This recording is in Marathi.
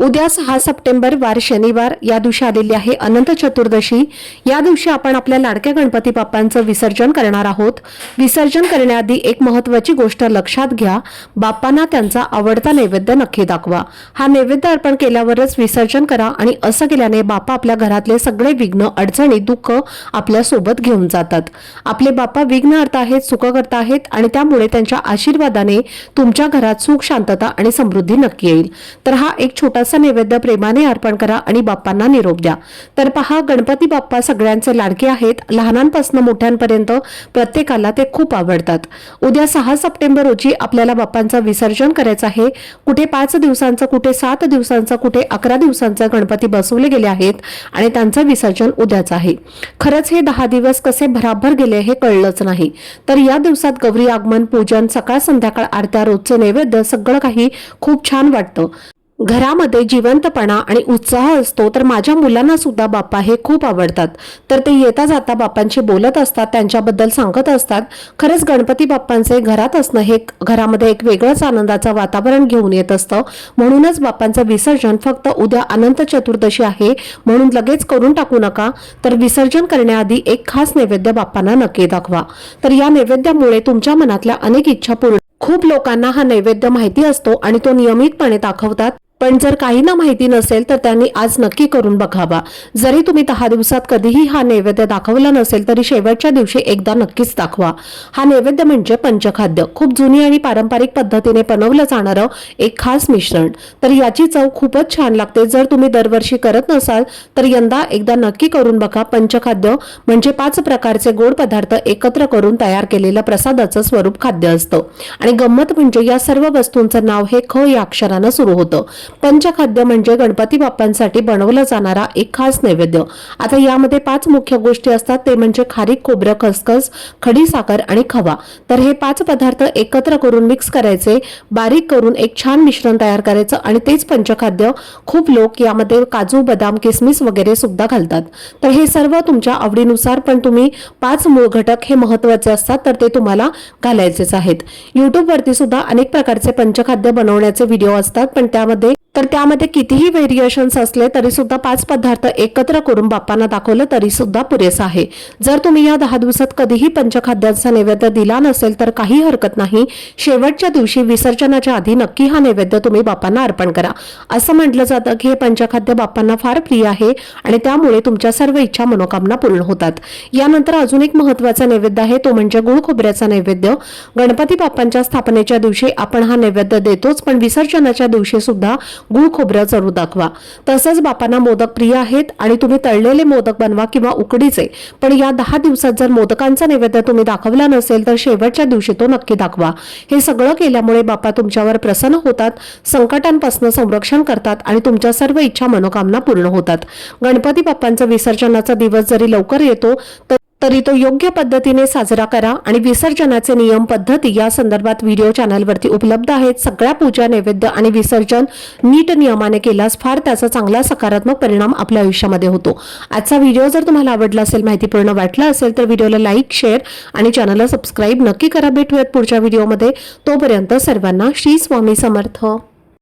उद्या सहा सप्टेंबर वार शनिवार या दिवशी आलेली आहे अनंत चतुर्दशी. या दिवशी आपण आपल्या लाडक्या गणपती बाप्पांचं विसर्जन करणार आहोत. विसर्जन करण्याआधी एक महत्वाची गोष्ट लक्षात घ्या. बाप्पांना त्यांचा आवडता नैवेद्य नक्की दाखवा. हा नैवेद्य अर्पण केल्यावरच विसर्जन करा आणि असं केल्याने बाप्पा आपल्या घरातले सगळे विघ्न अडचणी दुःख आपल्यासोबत घेऊन जातात. आपले बाप्पा विघ्न अर्थ आहेत सुख करता आहेत आणि त्यामुळे त्यांच्या आशीर्वादाने तुमच्या घरात सुख शांतता आणि समृद्धी नक्की येईल. तर हा एक छोटासा नैवेद्य प्रेमाने अर्पण करा आणि बाप्पांना निरोप द्या. तर पहा गणपती बाप्पा सगळ्यांचे लाडके आहेत. लहानांपासून मोठ्यांपर्यंत प्रत्येकाला ते खूप आवडतात. उद्या सहा सप्टेंबर रोजी आपल्याला बाप्पांचं विसर्जन करायचं आहे. कुठे पाच दिवसांचं कुठे सात दिवसांचं कुठे अकरा दिवसांचं गणपती बसवले गेले आहेत आणि त्यांचं विसर्जन उद्याच आहे. खरंच हे दहा दिवस कसे भराभर गेले हे कळलंच नाही. तर या दिवसात गौरी आगमन पूजन सकाळ संध्याकाळ आरत्या रोजचे नैवेद्य सगळं काही खूप छान वाटतं. घरामध्ये जिवंतपणा आणि उत्साह असतो तर माझ्या मुलांना सुद्धा बाप्पा हे खूप आवडतात. तर ते येता जाता बाप्पांशी बोलत असतात त्यांच्याबद्दल सांगत असतात. खरंच गणपती बाप्पांचे घरात असणं हे घरामध्ये एक वेगळंच आनंदाचं वातावरण घेऊन येत असतं. म्हणूनच बाप्पांचं विसर्जन फक्त उद्या अनंत चतुर्दशी आहे म्हणून लगेच करून टाकू नका. तर विसर्जन करण्याआधी एक खास नैवेद्य बाप्पांना नक्की दाखवा. तर या नैवेद्यामुळे तुमच्या मनातल्या अनेक इच्छा पूर्ण खूप लोकांना हा नैवेद्य माहिती असतो आणि तो नियमितपणे दाखवतात. पण जर काहींना माहिती नसेल तर त्यांनी आज नक्की करून बघावा. जरी तुम्ही दहा दिवसात कधीही हा नैवेद्य दाखवला नसेल तरी शेवटच्या दिवशी एकदा नक्कीच दाखवा. हा नैवेद्य म्हणजे पंचखाद्य. खूप जुनी आणि पारंपरिक पद्धतीने बनवलं जाणारं एक खास मिश्रण. तर याची चव खूपच छान लागते. जर तुम्ही दरवर्षी करत नसाल तर यंदा एकदा नक्की करून बघा. पंचखाद्य म्हणजे पाच प्रकारचे गोड पदार्थ एकत्र करून तयार केलेलं प्रसादाचं स्वरूप खाद्य असतं. आणि गंमत म्हणजे या सर्व वस्तूंचं नाव हे ख या अक्षरानं सुरू होतं. पंचखाद्य म्हणजे गणपती बाप्पांसाठी बनवलं जाणारा एक खास नैवेद्य. आता यामध्ये पाच मुख्य गोष्टी असतात. ते म्हणजे खारीक खोबरं खसखस खडी साखर आणि खवा. तर हे पाच पदार्थ एकत्र करून मिक्स करायचे बारीक करून एक छान मिश्रण तयार करायचं आणि तेच पंचखाद्य खूप लोक यामध्ये काजू बदाम किसमिस वगैरे सुद्धा घालतात. तर हे सर्व तुमच्या आवडीनुसार पण तुम्ही पाच मूळ घटक हे महत्त्वाचे असतात तर ते तुम्हाला घालायचेच आहेत. युट्यूबवरती सुद्धा अनेक प्रकारचे पंचखाद्य बनवण्याचे व्हिडिओ असतात पण त्यामध्ये तर त्यामध्ये कितीही व्हेरिएशन्स असले तरी सुद्धा पाच पदार्थ एकत्र करून बाप्पांना दाखवलं तरी सुद्धा पुरेसं आहे. जर तुम्ही या दहा दिवसात कधीही पंचखाद्यांचा नैवेद्य दिला नसेल तर काही हरकत नाही. शेवटच्या दिवशी विसर्जनाच्या आधी नक्की हा नैवेद्य तुम्ही बाप्पांना अर्पण करा. असं म्हटलं जातं की हे पंचखाद्य बाप्पांना फार प्रिय आहे आणि त्यामुळे तुमच्या सर्व इच्छा मनोकामना पूर्ण होतात. यानंतर अजून एक महत्त्वाचा नैवेद्य आहे तो म्हणजे गुळ खोबऱ्याचा नैवेद्य. गणपती बाप्पांच्या स्थापनेच्या दिवशी आपण हा नैवेद्य देतोच पण विसर्जनाच्या दिवशी सुद्धा गुळ खोबरं जरूर दाखवा. तसंच बापांना मोदक प्रिय आहेत आणि तुम्ही तळलेले मोदक बनवा किंवा उकडीचे. पण या दहा दिवसात जर मोदकांचा नैवेद्य तुम्ही दाखवला नसेल तर शेवटच्या दिवशी तो नक्की दाखवा. हे सगळं केल्यामुळे बापा तुमच्यावर प्रसन्न होतात संकटांपासून संरक्षण करतात आणि तुमच्या सर्व इच्छा मनोकामना पूर्ण होतात. गणपती बाप्पांचा विसर्जनाचा दिवस जरी लवकर येतो तर तरी तो योग्य पद्धतीने साजरा करा आणि विसर्जनाचे नियम पद्धती या संदर्भात व्हिडिओ चॅनलवरती उपलब्ध आहेत. सगळ्या पूजा नैवेद्य आणि विसर्जन नीट नियमाने केल्यास फार त्याचा चांगला सकारात्मक परिणाम आपल्या आयुष्यामध्ये होतो. आजचा व्हिडिओ जर तुम्हाला आवडला असेल माहितीपूर्ण वाटला असेल तर व्हिडिओला लाईक शेअर आणि चॅनलला सबस्क्राईब नक्की करा. भेटूयात पुढच्या व्हिडिओमध्ये. तोपर्यंत सर्वांना श्री स्वामी समर्थ.